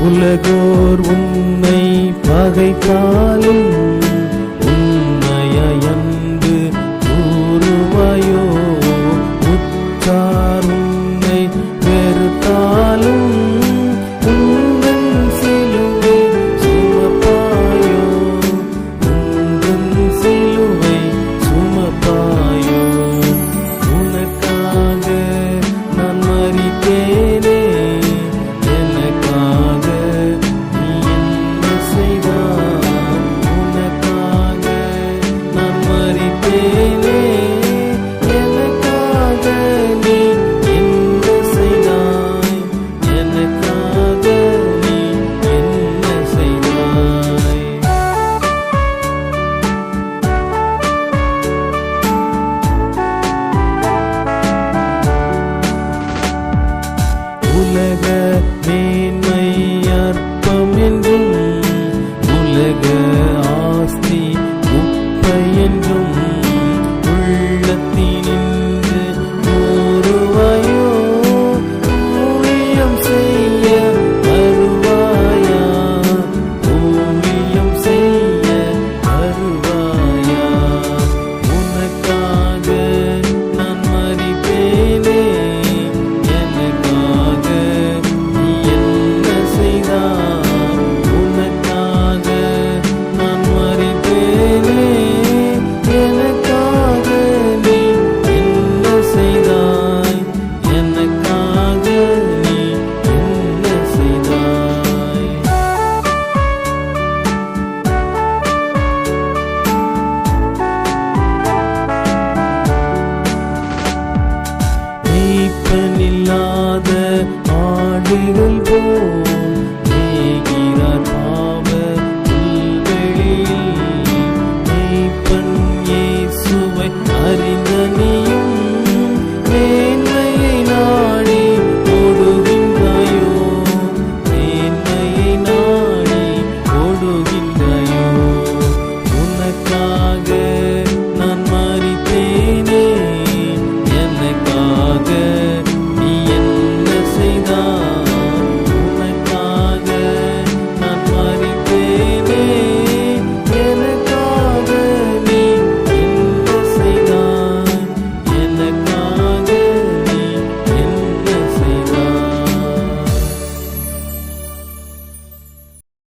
உலகோர் உன்னை பகைத்தாலும் உலக மேன்மை அற்பம் என்றும் உலக ஆஸ்தி உப்பை என்றும் Kiran Bhoor